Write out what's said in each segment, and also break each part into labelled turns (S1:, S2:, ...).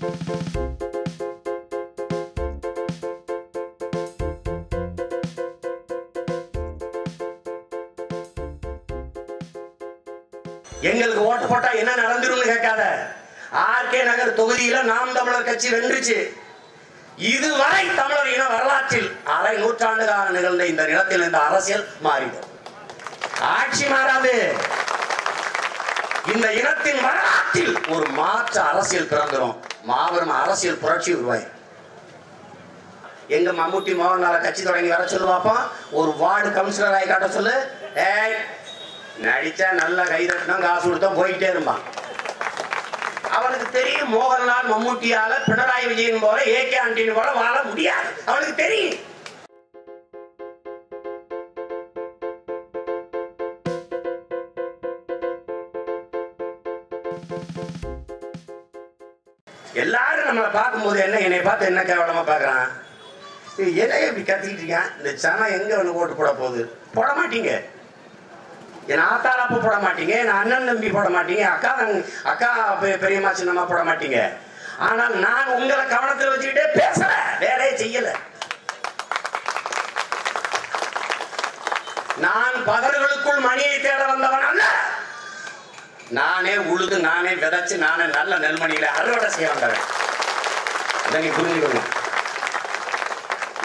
S1: எங்களுக்கு ஓட்டு போட்டா என்ன நடந்துரும் கேட்காத. ஆர்கே நகர் தொகுதியில நாம் தமிழர் கட்சி வென்றுச்சு. இதுவரை தமிழர் இன வரலாற்றில் அரை நூற்றாண்டுகாக நிகழ்ந்த இந்த நிலத்தில் இந்த அரசியல் மாறிடும். ஆட்சி மாறாது. இந்த இனத்தின் வரலாற்றில் ஒரு மாற்று அரசியல் பிறந்துடும் மாபெரும் அரசியல் புரட்சி உருவாயிரும் எங்க மம்முட்டி மோகன்லால கட்சி தொடங்கி வர சொல்லு பார்ப்போம் ஒரு வார்டு கவுன்சிலர் ஆகி காட்ட சொல்லு. ஏய் நடிச்சா நல்ல கைதட்டணும் காசு கொடுத்தா போயிட்டே இருப்பான் அவனுக்கு தெரியும் மோகன்லால் மம்முட்டியால பினராயி விஜயன் போல ஏ கே ஆண்டின் போல வாழ முடியாது. அவனுக்கு தெரியும். எல்லாரும் நம்மளை பார்க்கும்போது என்ன? என்னை பார்த்து என்ன கேவலமா பார்க்கறான்? எதை இப்படி கத்திக்கிட்டு இருக்கான் இந்த சனம் எங்க ஒன்று ஓட்டு போட போகுது? போட மாட்டீங்க. என் ஆத்தால அப்ப போட மாட்டீங்க என் அண்ணன் தம்பி போட மாட்டீங்க அக்கா அக்கா பெ- பெரியம்மா சின்னம்மா போட மாட்டீங்க. ஆனால் நான் உங்களை கவனத்தில் வச்சுக்கிட்டே பேசல வேலையை செய்யல. நான் பதர்களுக்குள் மணியை தேட வந்தவன் அல்ல. நானே உழுது நானே விதைச்சு நானே நல்ல நெல்மணியில அறுவடை செய்ய வந்தவன். நீ புரிஞ்சுக்கணும்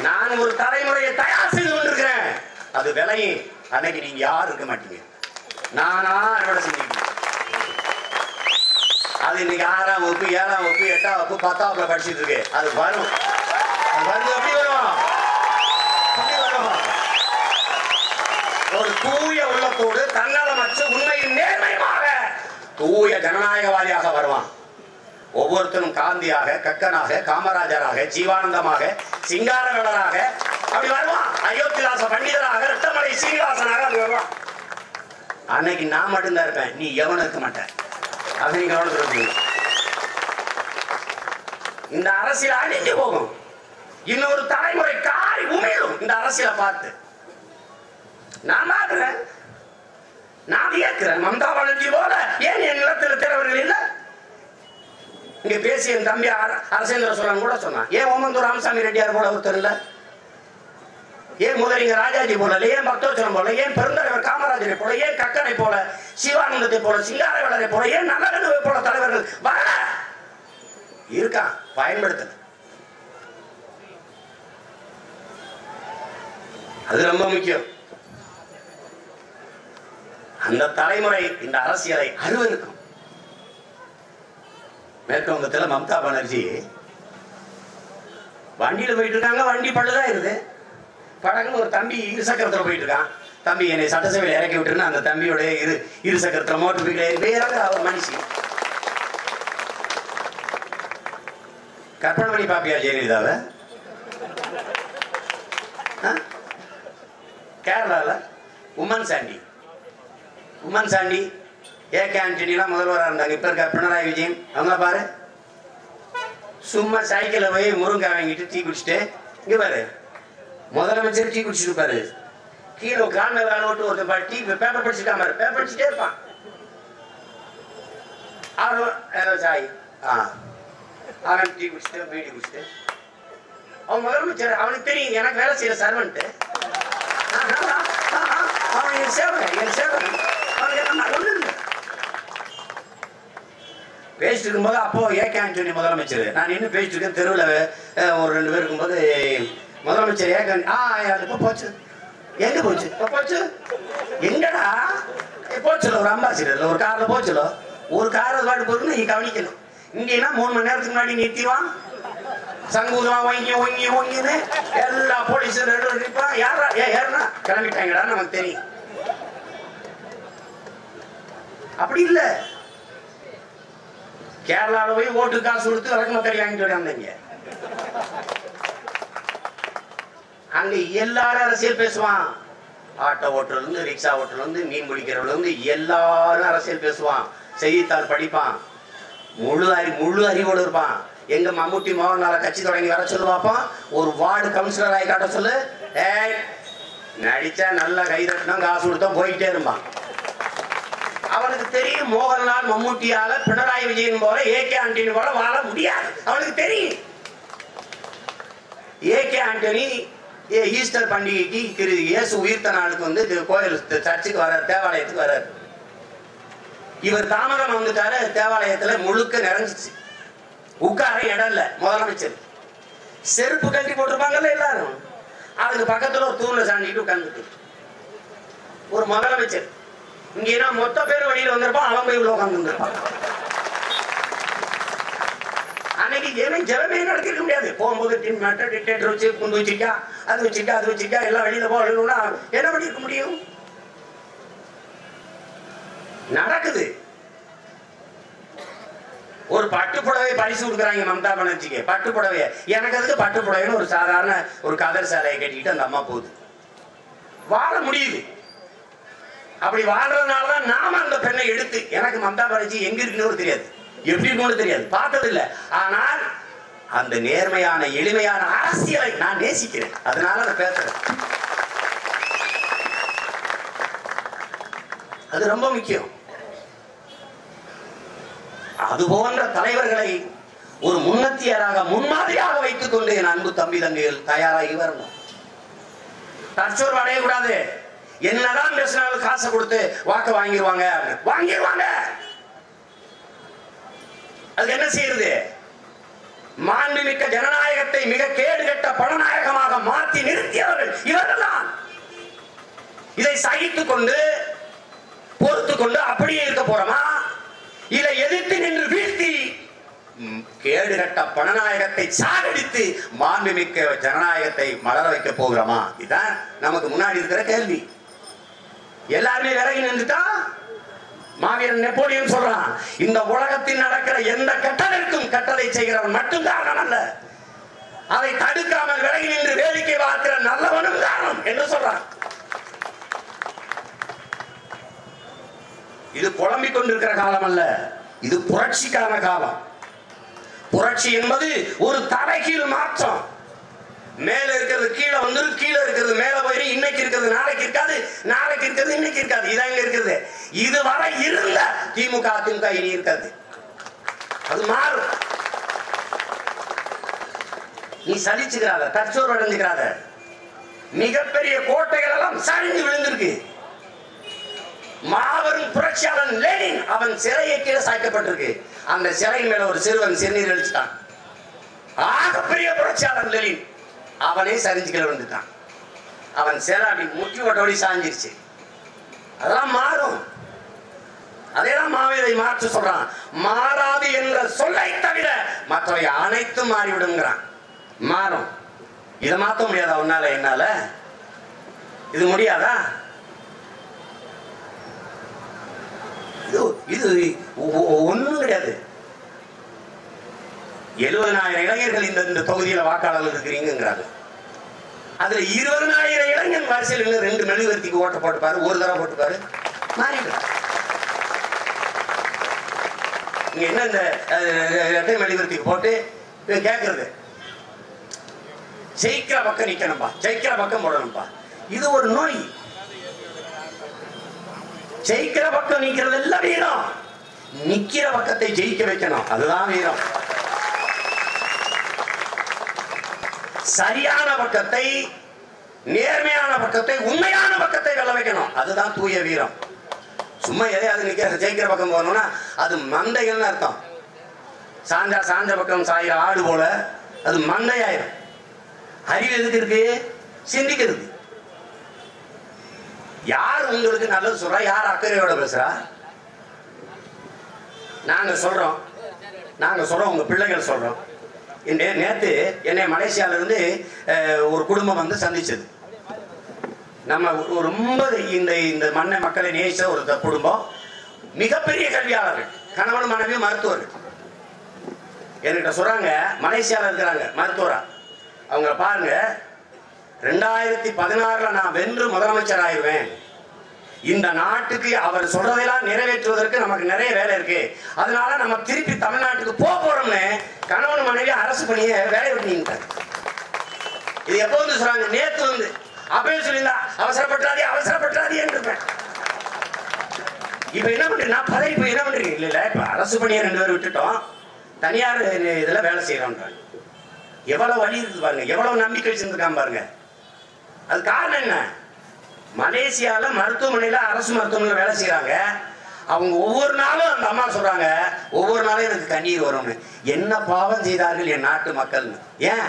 S1: நான் ஒரு தலைமுறையை தயார் செய்து கொண்டிருக்கிறேன். அது விலையும் அன்னைக்கு நீங்க யாரும் இருக்க மாட்டீங்க. நானா அறுவடை செஞ்சு அது இன்னைக்கு ஆறாம் வகுப்பு ஏழாம் வகுப்பு எட்டாம் வகுப்பு பத்தாம் வகுப்புல படிச்சுட்டு இருக்கு. அது வரும். அது வந்து எப்படி வரும்? ஒரு தூய உள்ளத்தோடு தன்னலமற்ற உண்மையின் நேர்மையாக தூய ஜனநாயகவாதியாக வருவான். ஒவ்வொருத்தரும் காந்தியாக கக்கனாக காமராஜராக ஜீவானந்தமாக சிங்காரவேலராக அப்படி வருவான். அயோத்திதாச பண்டிதராக ரத்தமலை சீனிவாசனாக அப்படி வருவான். அன்னைக்கு நான் மட்டும்தான் இருப்பேன். நீ எவனும் இருக்க மாட்டேன். அது நீ கவனத்தில் இந்த அரசியல் அழிஞ்சு போகும். இன்னொரு தலைமுறை காரி உமிழும். இந்த அரசியலை பார்த்து. நான் பார்க்கிறேன் நான் வியக்கிறேன். மம்தா பானர்ஜி போல. ஏன் என் நிலத்தில் திறவர்கள் இல்லை? இங்க பேசி என் தம்பி அர- அரசேந்திர சோழன் கூட சொன்னான். ஏன் ஓமந்தூர் ராமசாமி ரெட்டியார் போல ஒருத்தர் இல்ல? ஏன் முதலிங்க ராஜாஜி போல ஏன் பக்தோச்சரம் போல ஏன் பெருந்தலைவர் காமராஜரை போல ஏன் கக்கனை போல சிவானந்தத்தை போல சிங்காரவேலரை போல ஏன் நல்லகனுவை போல தலைவர்கள் வரல இருக்கான். பயன்படுத்தல. அது ரொம்ப முக்கியம். அந்த தலைமுறை இந்த அரசியலை அருவருக்கும். மேற்குவங்கத்தில் மம்தா பானர்ஜி வண்டியில் போயிட்டு இருக்காங்க வண்டி பழுதான் இருது படகுன்னு ஒரு தம்பி இருசக்கரத்தில் போயிட்டு இருக்கான் தம்பி என்னை சட்டசபையில் இறக்கி விட்டுருன்னு அந்த தம்பியோட இரு இருசக்கரத்தில் மோட்டர் பைக்கில் ஏறி வேறாங்க அவர் மனுஷி. கற்பனை பண்ணி பாப்பியா ஜெயலலிதாவை? கேரளாவில் உமன் சாண்டி. உமன் சாண்டி ஏ கே ஆண்டனிலாம் முதல்வராக இருந்தாங்க இப்போ இருக்க பினராயி விஜயன் அவங்கள பாரு சும்மா சைக்கிளில் போய் முருங்காய் வாங்கிட்டு டீ குடிச்சிட்டு இங்கே பாரு முதலமைச்சர் டீ குடிச்சிட்டு பாரு கீழே கால் மேல வேலை விட்டு ஒருத்தர் பாரு, டீ பேப்பர் படிச்சுட்டா பாரு பேப்பர் படிச்சுட்டே இருப்பான் அவன் சாய் ஆ அவன் டீ குடிச்சிட்டு பீடி குடிச்சிட்டு அவன் முதலமைச்சர் அவனுக்கு தெரியும் எனக்கு வேலை செய்யற சர்வன்ட்டு அவன் என் சேவகன் என் சேவகன் அவனுக்கு என்ன ஒண்ணு இல்லை பேசிட்டு இருக்கும்போது அப்போ ஏகே ஆண்டனி முதலமைச்சர். நான் இன்னும் பேசிட்டு இருக்கேன் தெருவில் ஒரு ரெண்டு பேர் இருக்கும்போது முதலமைச்சர் ஏகே ஆ இப்போ போச்சு. எங்க போச்சு? இப்போ போச்சு. எங்கடா? போச்சுல ஒரு அம்பாசிடர்ல ஒரு கார்ல போச்சுல. ஒரு கார் பாட்டு போகுதுன்னு நீ கவனிக்கணும். இங்கன்னா மூணு மணி நேரத்துக்கு முன்னாடி நிறுத்திவான் சங்கூதமா ஒங்கி ஒங்கி ஒங்கின்னு எல்லா போலீஸும் நிற்பான் யாரா ஏ ஏறனா கிளம்பிட்டாங்கடா நமக்கு தெரியும். அப்படி இல்லை. கேரளால போய் ஓட்டு காசு கொடுத்து விளக்கமத்தடி வாங்கிட்டு வந்தாங்க அங்க எல்லாரும் அரசியல் பேசுவான். ஆட்டோ ஓட்டுறதுல இருந்து ரிக்ஷா ஓட்டுறதுல இருந்து மீன் பிடிக்கிறவங்க இருந்து எல்லாரும் அரசியல் பேசுவான். செய்தித்தாள் படிப்பான். முழு அறி முழு அறிவோடு இருப்பான். எங்க மம்முட்டி மோகன்லால கட்சி தொடங்கி வர சொல்லு பார்ப்போம் ஒரு வார்டு கவுன்சிலர் ஆகி காட்ட சொல்லு. ஏய் நடிச்சா நல்ல தட்டினா காசு கொடுத்தா போயிட்டே இருப்பான். தெரியும். மோகன்லால் மம்முட்டியால பினராயி விஜயன் போல ஏ கே ஆண்டனி போல வாழ முடியாது. அவனுக்கு தெரியும். ஏ கே ஆண்டனி ஏ- ஈஸ்டர் பண்டிகைக்கு திரு இயேசு உயிர்த்த நாளுக்கு வந்து கோயில் சர்ச்சுக்கு வர்றார் தேவாலயத்துக்கு வர்றார். இவர் தாமதம் வந்துட்டாரு. தேவாலயத்துல முழுக்க நிறைஞ்சிச்சு. உட்கார இடம் இல்ல முதலமைச்சர். செருப்பு கட்டி போட்டிருப்பாங்கல்ல எல்லாரும். அதுக்கு பக்கத்துல ஒரு தூண்ல சாண்டிட்டு உட்கார்ந்துட்டு. ஒரு முதலமைச்சர். இங்கன்னா மொத்த பேர் வெளியில வந்திருப்பான் அவன் போய் உள்ள உட்காந்துருப்பான் அன்னைக்கு ஜெபம் ஜெபமே நடத்திருக்க முடியாது. போகும்போது டின் மேட்டர் டிக்டேட்டர் வச்சு குண்டு வச்சுட்டா அது வச்சுட்டா அது வச்சுட்டா எல்லாம் வெளியில அழுகணும்னா என்ன பண்ணிருக்க முடியும்? நடக்குது. ஒரு பட்டு புடவை பரிசு கொடுக்குறாங்க மம்தா பானர்ஜிக்கு. பட்டு புடவைய எனக்கு அதுக்கு பட்டு புடவைன்னு ஒரு சாதாரண ஒரு கதர் சேலையை கட்டிக்கிட்டு அந்த அம்மா போகுது. வாழ முடியுது. அப்படி வாழ்றதுனால தான் நாம அந்த பெண்ணை எடுத்து எனக்கு மம்தா பானர்ஜி எங்க இருக்குன்னு தெரியாது. எப்படி இருக்குன்னு தெரியாது. பார்த்தது இல்லை ஆனால் அந்த நேர்மையான எளிமையான அரசியலை நான் நேசிக்கிறேன். அதனால நான் பேசுறேன். அது ரொம்ப முக்கியம். அது போன்ற தலைவர்களை ஒரு முன்னத்தியராக முன்மாதிரியாக வைத்துக் கொண்டு என் அன்பு தம்பி தங்கைகள் தயாராகி வரணும். தற்சோர்வு அடையக்கூடாது. என்னதான் பேசினாலும் காசை கொடுத்து வாக்கு வாங்கிடுவாங்க வாங்கிடுவாங்க அது என்ன செய்யறது? மாண்புமிக்க ஜனநாயகத்தை மிக கேடு கட்ட பணநாயகமாக மாற்றி நிறுத்தியவர்கள் இவர்கள்தான். இதை சகித்துக் கொண்டு பொறுத்து கொண்டு அப்படியே இருக்க போறோமா? இதை எதிர்த்து நின்று வீழ்த்தி கேடு கேடுகட்ட பணநாயகத்தை சாகடித்து மாண்புமிக்க ஜனநாயகத்தை மலர வைக்க போகிறோமா? இதுதான் நமக்கு முன்னாடி இருக்கிற கேள்வி. எல்லாருமே விலகி நின்றுட்டா? மாவீரன் நெப்போலியன் சொல்றான் இந்த உலகத்தில் நடக்கிற எந்த கட்டளைக்கும் கட்டளை செய்கிறவன் மட்டும் நல்ல அதை தடுக்காமல் விலகி நின்று வேடிக்கை பார்க்கிற நல்லவனும் காரணம் என்று சொல்றான். இது புலம்பிக் கொண்டிருக்கிற காலம் அல்ல இது புரட்சிக்கான காலம். புரட்சி என்பது ஒரு தலைகீழ் மாற்றம். மேல இருக்கிறது கீழே வந்துரும் கீழே இருக்கிறது மேல போயிடும் இன்னைக்கு இருக்கிறது நாளைக்கு இருக்காது நாளைக்கு இருக்கிறது இன்னைக்கு இருக்காது. இதான் இங்க இருக்கிறது இதுவரை இருந்த திமுக அதிமுக இனி இருக்காது. அது மாறும். நீ சலிச்சுக்கிறாத தற்சோர் அடைஞ்சுக்கிறாத. மிகப்பெரிய கோட்டைகள் எல்லாம் சரிஞ்சு விழுந்திருக்கு. மாபெரும் புரட்சியாளன் லெனின் அவன் சிறையை கீழே சாய்க்கப்பட்டிருக்கு. அந்த சிறையின் மேல ஒரு சிறுவன் சிறுநீர் அழிச்சிட்டான். ஆகப்பெரிய புரட்சியாளன் லெனின். அவனே சரிஞ்சு வந்துட்டான் அவன் சிறை அப்படி முட்டி ஓட்டோடி சாஞ்சிருச்சு. அதெல்லாம் மாறும். அதேதான் மாவீரை மாற்ற சொல்றான். மாறாது என்ற சொல்லை தவிர மற்றவை அனைத்தும் மாறிவிடுங்கிறான். மாறும். இதை மாற்ற முடியாதா உன்னால என்னால? இது முடியாதா? இது இது ஒ- ஒண்ணும் கிடையாது. எழுபதனாயிரம் இளைஞர்கள் இந்த இந்த தொகுதியில் வாக்காளர்கள் இருக்கிறீங்கிறாங்க அதுல இருபதனாயிரம் இளைஞன் வரிசையில் நின்னு ரெண்டு மெழுகுவர்த்திக்கு ஓட்ட போட்டுப்பாரு ஒரு தடவை போட்டுப்பாரு. இங்க என்ன இந்த ரெட்டை மெழுகுவர்த்திக்கு போட்டு கேட்கறது ஜெயிக்கிற பக்கம் நிக்கணும்பா. ஜெயிக்கிற பக்கம் போடணும்பா. இது ஒரு நோய். ஜெயிக்கிற பக்கம் நிக்கிறது எல்லாம் வீரம். நிக்கிற பக்கத்தை ஜெயிக்க வைக்கணும். அதுதான் வீரம். சரியான பக்கத்தை நேர்மையான பக்கத்தை உண்மையான பக்கத்தை வெல்ல வைக்கணும். அதுதான் தூய வீரம். சும்மா எதையாவது நிக்கிற ஜெயிக்கிற பக்கம் போகணும்னா அது மந்தைகள்னு அர்த்தம். சாஞ்சா சாஞ்ச பக்கம் சாயிற ஆடு போல அது மந்தையாயிரும். அறிவு எதுக்கு இருக்கு? சிந்திக்கிறது யார் உங்களுக்கு நல்லது சொல்றா? யார் அக்கறையோட பேசுறா? நாங்க சொல்றோம். நாங்க சொல்றோம் உங்க பிள்ளைகள் சொல்றோம். நேற்று என்னை மலேசியாவிலேருந்து ஒரு குடும்பம் வந்து சந்திச்சது. நம்ம ரொம்ப இந்த இந்த மண்ணை மக்களை நேசிச்ச ஒரு குடும்பம். மிகப்பெரிய கல்வியாளர்கள் கணவன் மனைவி மருத்துவர்கள். என்கிட்ட சொல்றாங்க மலேசியாவில் இருக்கிறாங்க மருத்துவரா. அவங்க பாருங்க ரெண்டாயிரத்தி பதினாறுல நான் வென்று முதலமைச்சர் ஆயிடுவேன் இந்த நாட்டுக்கு அவர் சொல்றதெல்லாம் நிறைவேற்றுவதற்கு நமக்கு நிறைய வேலை இருக்கு. அதனால நம்ம திருப்பி தமிழ்நாட்டுக்கு போக போறோம்னு கணவன் மனைவி அரசு பணியை வேலை விட்டு இது எப்போ வந்து சொல்றாங்க? நேத்து வந்து. அப்பவே சொல்லியிருந்தா அவசரப்பட்டாதே அவசரப்பட்டாதே இருப்பேன் இப்ப என்ன பண்றேன் நான் பதவி போய் என்ன பண்றேன் இல்ல இல்ல இப்ப அரசு பணியை ரெண்டு பேரும் விட்டுட்டோம். தனியார் இதுல வேலை செய்யறோம்ன்றாங்க. எவ்வளவு வழி இருக்குது பாருங்க. எவ்வளவு நம்பிக்கை வச்சிருந்துருக்கான் பாருங்க. அது காரணம் என்ன? மலேசியால மருத்துவமனையில அரசு மருத்துவமனையில வேலை செய்யறாங்க அவங்க ஒவ்வொரு நாளும் அந்த அம்மா சொல்றாங்க ஒவ்வொரு நாளும் எனக்கு கண்ணீர் வரும்னு என்ன பாவம் செய்தார்கள் என் நாட்டு மக்கள் ஏன்?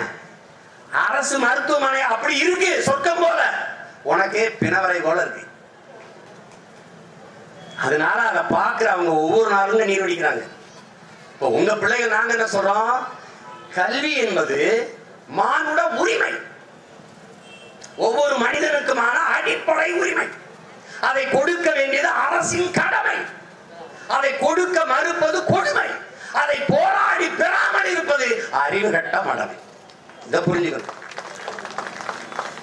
S1: அரசு மருத்துவமனை அப்படி இருக்கு சொர்க்கம் போல. உனக்கு பிணவரை போல இருக்கு. அதனால அதை பார்க்கிற அவங்க ஒவ்வொரு நாளும் நீர் வடிக்கிறாங்க. இப்போ உங்க பிள்ளைகள் நாங்க என்ன சொல்றோம்? கல்வி என்பது மானுட உரிமை. ஒவ்வொரு மனிதனுக்குமான அடிப்படை உரிமை. அதை கொடுக்க வேண்டியது அரசின் கடமை. அதை கொடுக்க மறுப்பது கொடுமை. அதை போராடி பெறாமல் இருப்பது அறிவு கட்ட மடமை. இதை புரிஞ்சுக்கணும்.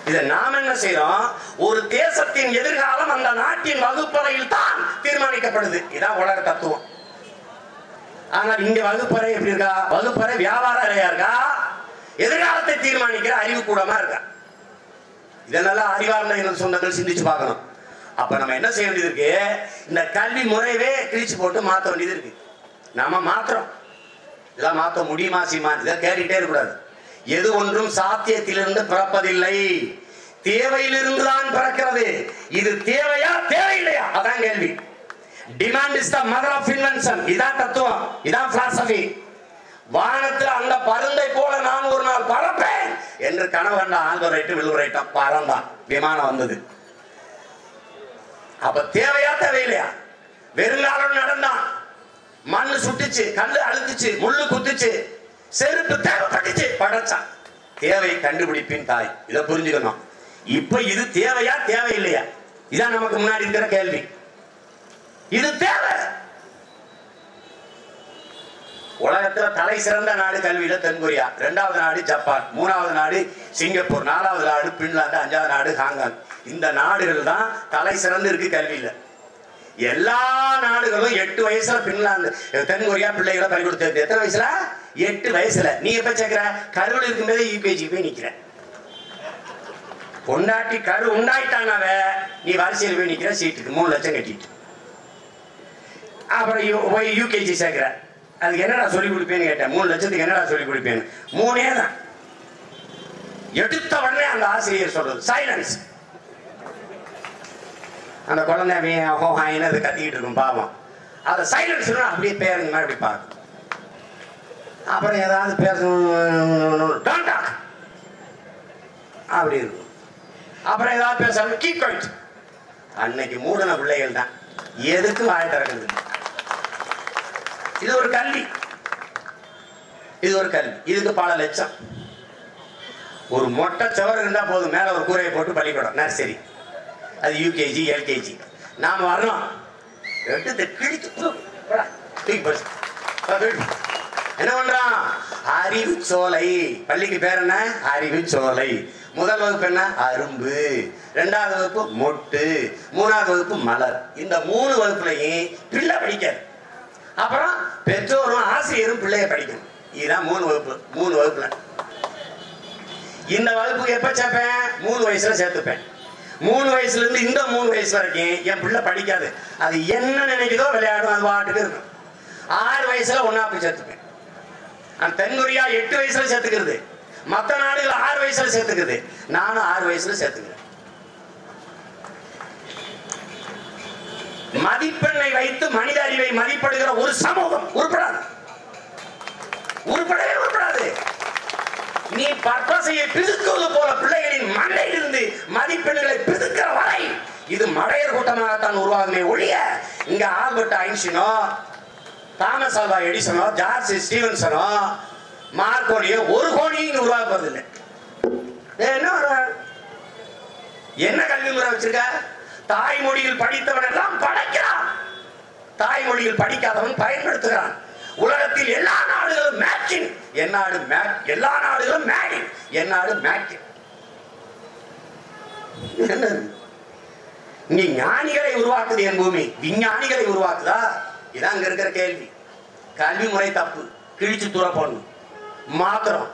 S1: இதை நாம் என்ன செய்யறோம் ஒரு தேசத்தின் எதிர்காலம் அந்த நாட்டின் வகுப்பறையில் தான் தீர்மானிக்கப்படுது. இதான் உலக தத்துவம். ஆனால் இங்க வகுப்பறை எப்படி இருக்கா? வகுப்பறை வியாபார அறையா இருக்கா? எதிர்காலத்தை தீர்மானிக்கிற அறிவு கூடமா இருக்கா? இதெல்லாம் அறிவார்ந்த எனக்கு சொந்தங்கள் சிந்திச்சு பார்க்கணும். அப்ப நம்ம என்ன செய்ய வேண்டியது இருக்கு? இந்த கல்வி முறையவே கிழிச்சு போட்டு மாத்த வேண்டியது இருக்கு. நாம மாத்திரம் இதெல்லாம் மாத்த முடியுமா சீமா இதை கேட்டுட்டே இருக்கக்கூடாது. எது ஒன்றும் சாத்தியத்திலிருந்து பிறப்பதில்லை. தேவையிலிருந்து தான் பிறக்கிறது. இது தேவையா தேவையில்லையா? அதான் கேள்வி. Demand is the mother of invention இதான் தத்துவம். இதான் பிலாசபி வானத்தில் அந்த பருந்தை போல நான் ஒரு நாள் பறப்பேன் என்று கணவன் கண்ட ஆழ்வரைட்டும் பறந்தான். விமானம் வந்தது. அப்ப தேவையா தேவையில்லையா? வெறுங்காலம் நடந்தான். மண்ணு சுட்டுச்சு கல்லு அழுத்துச்சு முள்ளு குத்துச்சு செருப்பு தேவைப்பட்டுச்சு படைச்சான். தேவை கண்டுபிடிப்பின் தாய். இதை புரிஞ்சுக்கணும். இப்ப இது தேவையா தேவையில்லையா? இதான் நமக்கு முன்னாடி இருக்கிற கேள்வி. இது தேவை. உலகத்தில் தலை சிறந்த நாடு கல்வியில தென்கொரியா. ரெண்டாவது நாடு ஜப்பான். மூணாவது நாடு சிங்கப்பூர். நாலாவது நாடு பின்லாந்து. அஞ்சாவது நாடு ஹாங்காங். இந்த நாடுகள் தான் தலை சிறந்து இருக்கு கல்வியில. எல்லா நாடுகளும் எட்டு வயசுல பின்லாந்து தென்கொரியா பிள்ளைகளை பறி கொடுத்தது எத்தனை வயசுல? எட்டு வயசுல. நீ எப்ப சேர்க்கிற? கருவில் இருக்கும்போதே யூபிஜி போய் நிக்கிற. பொண்டாட்டி கரு உண்டாயிட்டானாவ நீ வரிசையில் போய் நிக்கிற சீட்டுக்கு மூணு லட்சம் கட்டிட்டு. அப்புறம் போய் யூகேஜி சேர்க்கிற. அதுக்கு என்னடா சொல்லி கொடுப்பேன்னு கேட்டேன். மூணு லட்சத்துக்கு என்னடா சொல்லி கொடுப்பேன்னு. மூணே தான். எடுத்த உடனே அந்த ஆசிரியர் சொல்றது சைலன்ஸ் அந்த குழந்தை அவன் ஹோ அது கத்திக்கிட்டு இருக்கும் பாவம். அதை சைலன்ஸ் அப்படியே பேருங்க மாதிரி அப்படி பார்க்கும். அப்புறம் ஏதாவது பேசணும் don't அப்படி இருக்கும். அப்புறம் ஏதாவது பேசணும் கீப் அன்னைக்கு மூடன பிள்ளைகள் தான். எதுக்கு வாய் திறக்குது இது ஒரு கல்வி. இது ஒரு கல்வி. இதுக்கு பல லட்சம். ஒரு மொட்டை சுவர் இருந்தா போதும். மேல ஒரு கூரையை போட்டு பள்ளிக்கூடம். நர்சரி அது யூகேஜி எல்கேஜி நாம வர்றோம் எடுத்து கிழிச்சு என்ன பண்றான்? அறிவு சோலை. பள்ளிக்கு பேர் என்ன? அறிவு சோலை. முதல் வகுப்பு என்ன? அரும்பு. ரெண்டாவது வகுப்பு மொட்டு. மூணாவது வகுப்பு மலர். இந்த மூணு வகுப்புலையும் பிள்ளை படிக்காது. அப்புறம் பெற்றோரும் ஆசிரியரும் பிள்ளைய படிக்கணும். இதுதான் மூணு வகுப்பு மூணு வகுப்புல. இந்த வகுப்புக்கு எப்ப சேர்ப்பேன்? மூணு வயசுல சேர்த்துப்பேன். மூணு வயசுல இருந்து இந்த மூணு வயசு வரைக்கும் என் பிள்ளை படிக்காது. அது என்ன நினைக்குதோ விளையாடும் அது வாட்டுக்கு இருக்கும். ஆறு வயசுல ஒன்னா போய் சேர்த்துப்பேன். அந்த தென்கொரியா எட்டு வயசுல சேர்த்துக்கிறது. மற்ற நாடுகள் ஆறு வயசுல சேர்த்துக்குது நானும் ஆறு வயசுல சேர்த்துக்கிறேன். மதிப்பெண்ணை வைத்து மனித அறிவை மதிப்படுகிற ஒரு சமூகம் உருப்படாது. உருப்படவே உருப்படாது. நீ பற்பசையை பிதுக்குவது போல பிள்ளைகளின் மண்டையிலிருந்து மதிப்பெண்களை பிதுக்கிற வரை இது மடையர் கூட்டமாகத்தான் உருவாகுமே ஒழிய இங்க ஆல்பர்ட் ஐன்ஸ்டினோ தாமஸ் ஆல்வா எடிசனோ ஜார்ஜ் ஸ்டீவன்சனோ மார்க்கோனியோ ஒரு கோணியும் இங்க உருவாக்குவதில்லை. என்ன என்ன கல்வி முறை வச்சிருக்கா தாய்மொழியில் படித்தவன் எல்லாம் படைக்கிறான். தாய்மொழியில் படிக்காதவன் பயன்படுத்துகிறான். உலகத்தில் எல்லா நாடுகளும் மேக்கின் என் நாடு எல்லா நாடுகளும் மேடின் என் நாடு மேக்கின் என்னது? நீ ஞானிகளை உருவாக்குது என் பூமி. விஞ்ஞானிகளை உருவாக்குதா? இதான் அங்க இருக்கிற கேள்வி. கல்வி முறை தப்பு. கிழிச்சு துறப்பணும் மாத்திரம்.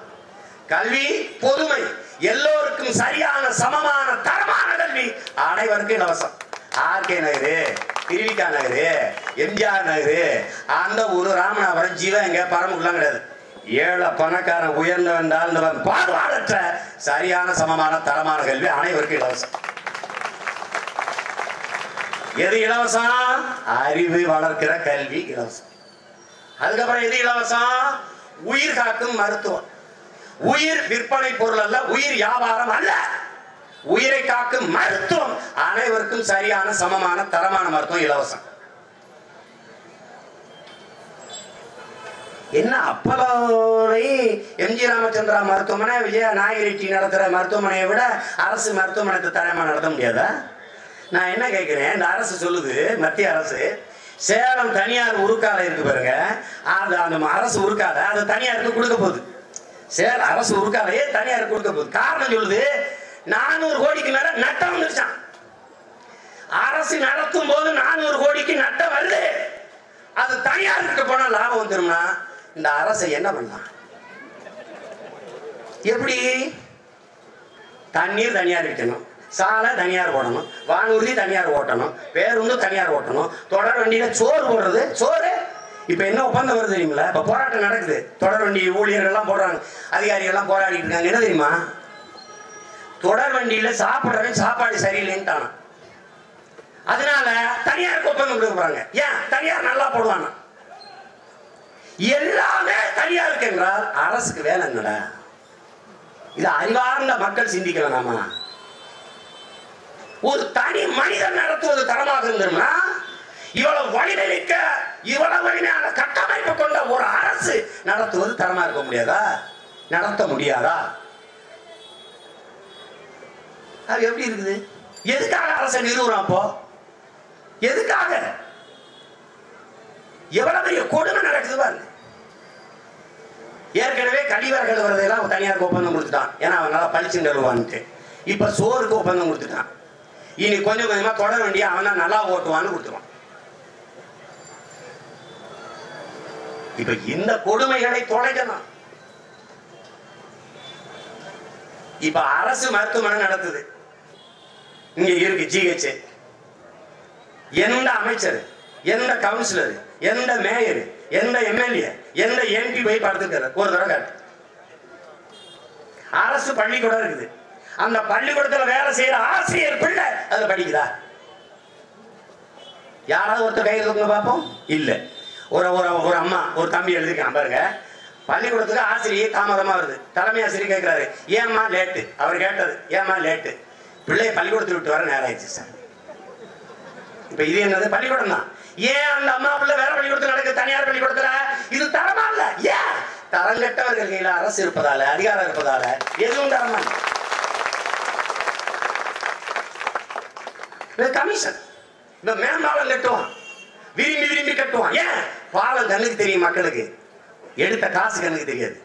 S1: கல்வி பொதுமை. எல்லோருக்கும் சரியான சமமான தரம். அனைவருக்கும் இலவசம். ஆர்கே நகரு திருவிக்கா நகரு எம்ஜிஆர் நகரு அந்த ஊரு ராமநாதபுரம் ஜீவங்க பரமக்குலாம் கிடையாது. ஏழை பணக்காரன் உயர்ந்தவன் தாழ்ந்தவன் சரியான சமமான தரமான கல்வி அனைவருக்கும் இலவசம். எது இலவசம்? அறிவு வளர்க்கிற கல்வி இலவசம். அதுக்கப்புறம் எது இலவசம்? உயிர் காக்கும் மருத்துவம். உயிர் விற்பனை பொருள் அல்ல உயிர் வியாபாரம் அல்ல. உயிரை காக்கும் மருத்துவம் அனைவருக்கும் சரியான சமமான தரமான மருத்துவம் இலவசம். என்ன அப்பலோரை எம்ஜி ராமச்சந்திரா மருத்துவமனை விஜய நாயரெட்டி நடத்துற மருத்துவமனையை விட அரசு மருத்துவமனை தரமா நடத்த முடியாதா? நான் என்ன கேட்கிறேன் இந்த அரசு சொல்லுது மத்திய அரசு சேலம் தனியார் உருக்காலை இருக்கு பாருங்க. அது அந்த அரசு உருக்காலை அது தனியாருக்கு கொடுக்க போகுது. சேலம் அரசு உருக்காலையே தனியாருக்கு கொடுக்க போகுது. காரணம் சொல்லுது நானூறு கோடிக்கு மேல நட்டம் வந்துருச்சான் அரசு நடத்தும் போது நானூறு கோடிக்கு நட்டம் வருது. அது தனியாருக்கு போனா லாபம் வந்துரும்னா இந்த அரசை என்ன பண்ணலாம்? எப்படி? தண்ணீர் தனியார் விற்கணும் சாலை தனியார் ஓடணும் வானூர்தி தனியார் ஓட்டணும் பேருந்து தனியார் ஓட்டணும் தொடர் வண்டியில சோறு போடுறது சோறு. இப்ப என்ன ஒப்பந்தம் வருது தெரியுங்களா இப்ப போராட்டம் நடக்குது. தொடர் வண்டி ஊழியர்கள் எல்லாம் போடுறாங்க அதிகாரிகள் எல்லாம் போராடிட்டு இருக்காங்க. என்ன தெரியுமா? தொடர் வண்டியில சாப்பிடுறவன் சாப்பாடு சரியில்லைன்ட்டான். அதனால தனியாருக்கு ஒப்பந்தம் கொடுக்குறாங்க ஏன்? தனியார் நல்லா போடுவாங்க எல்லாமே தனியாருக்கு என்றால் அரசுக்கு வேலை என்னடா? இது அறிவார்ந்த மக்கள் சிந்திக்கலாமா? ஒரு தனி மனிதன் நடத்துவது தரமாக இருந்தோம்னா இவ்வளவு வலிமைக்க இவ்வளவு வலிமையான கட்டமைப்பு கொண்ட ஒரு அரசு நடத்துவது தரமா இருக்க முடியாதா? நடத்த முடியாதா? அது எப்படி இருக்குது? எதுக்காக அரசை நிறுவுறோம் அப்போ எதுக்காக? எவ்வளவு பெரிய கொடுமை நடக்குது பாருங்க ஏற்கனவே கழிவறை கழுவுறதெல்லாம் தனியாருக்கு ஒப்பந்தம் கொடுத்துட்டான். ஏன்னா அவன் நல்லா பளிச்சு நடுவான்ட்டு இப்ப சோறுக்கு ஒப்பந்தம் கொடுத்துட்டான். இனி கொஞ்சம் கொஞ்சமா தொடர வேண்டிய அவன் தான் நல்லா ஓட்டுவான்னு கொடுத்துருவான். இப்ப இந்த கொடுமைகளை தொலைக்கணும் இப்ப அரசு மருத்துவமனை நடத்துது. இங்க இருக்கு ஜிஹெச் எந்த அமைச்சர் எந்த கவுன்சிலர் எந்த மேயர் எந்த எம்எல்ஏ எந்த எம்பி போய் படுத்துக்கிறார் ஒரு தடவை காட்டு. அரசு பள்ளிக்கூடம் இருக்குது. அந்த பள்ளிக்கூடத்துல வேலை செய்யற ஆசிரியர் பிள்ளை அதுல படிக்குதா யாராவது ஒருத்தர் கையில் தூக்குங்க பார்ப்போம். இல்ல. ஒரு ஒரு ஒரு அம்மா ஒரு தம்பி எழுதிருக்கான் பாருங்க. பள்ளிக்கூடத்துக்கு ஆசிரியர் தாமதமா வருது. தலைமை ஆசிரியர் கேட்கிறாரு ஏம்மா லேட்டு அவர் கேட்டது ஏம்மா லேட்டு பிள்ளைய பள்ளிக்கூடத்தில் விட்டு வர நேரம் ஆயிடுச்சு சார். இப்ப இது என்னது? பள்ளிக்கூடம் தான். ஏன் அந்த அம்மா பிள்ளை வேற பள்ளிக்கூடத்தில் நடக்குது? தனியார் பள்ளிக்கூடத்துல? இது தரமா இல்ல? ஏன்? தரம் கெட்டவர்கள் கையில அரசு இருப்பதால அதிகாரம் இருப்பதால எதுவும் தரமா இல்லை. கமிஷன் இந்த மேம்பாலம் கட்டுவான். விரும்பி விரும்பி கட்டுவான். ஏன்? பாலம் கண்ணுக்கு தெரியும் மக்களுக்கு. எடுத்த காசு கண்ணுக்கு தெரியாது.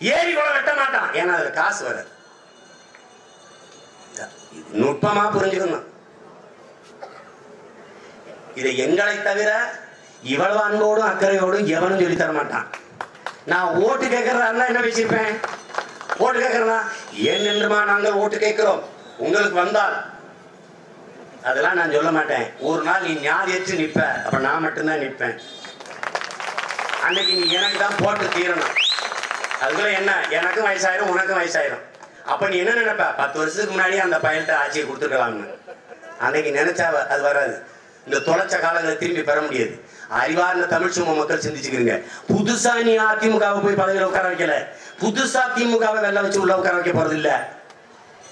S1: ஏரி கூட வெட்ட மாட்டான். ஏன்னா அதுல காசு வராது. நுட்பமா புரிஞ்சுக்கணும். இதை எங்களை தவிர இவ்வளவு அன்போடும் அக்கறையோடும் எவனும் சொல்லி தர மாட்டான். நான் ஓட்டு கேட்கறதா என்ன பேசியிருப்பேன்? ஓட்டு கேட்கறதா? ஏன் என்றுமா நாங்கள் ஓட்டு கேட்கிறோம்? உங்களுக்கு வந்தால். அதெல்லாம் நான் சொல்ல மாட்டேன். ஒரு நாள் நீ ஞாயிற்று நிற்ப. அப்ப நான் மட்டும்தான் நிற்பேன். அன்னைக்கு நீ எனக்கு தான் போட்டு தீரணும். அதுக்குள்ள என்ன? எனக்கும் வயசாயிரும் உனக்கும் வயசாயிரும். அப்ப நீ என்ன நினைப்ப? பத்து வருஷத்துக்கு முன்னாடி அந்த பையன்கிட்ட ஆட்சியை கொடுத்துருக்கலாம்னு. அன்னைக்கு நினைச்சா அது வராது. இந்த தொலைச்ச காலங்களை திரும்பி பெற முடியாது. அறிவார்ந்த தமிழ் சும மக்கள் சிந்திச்சுக்கிறீங்க. புதுசா நீ அதிமுகவை போய் பதவியில் உட்கார வைக்கல. புதுசா திமுகவை வெள்ள வச்சு உள்ள உட்கார வைக்க போறது இல்ல.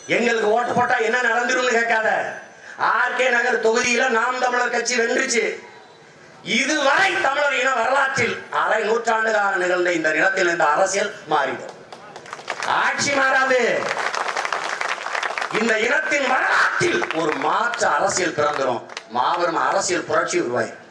S1: எங்களுக்கு ஓட்டு போட்டா என்ன நடந்துரும்னு கேட்காத. ஆர்கே நகர் தொகுதியில நாம் தமிழர் கட்சி வென்றுச்சு. இதுவரை தமிழர் இன வரலாற்றில் அரை நூற்றாண்டு காலம் நிகழ்ந்த இந்த நிலத்தில் இந்த அரசியல் மாறிடும் ஆட்சி மாறாது. இந்த இனத்தின் வரலாற்றில் ஒரு மாற்று அரசியல் பிறந்துடும் மாபெரும் அரசியல் புரட்சி உருவாயிரும்.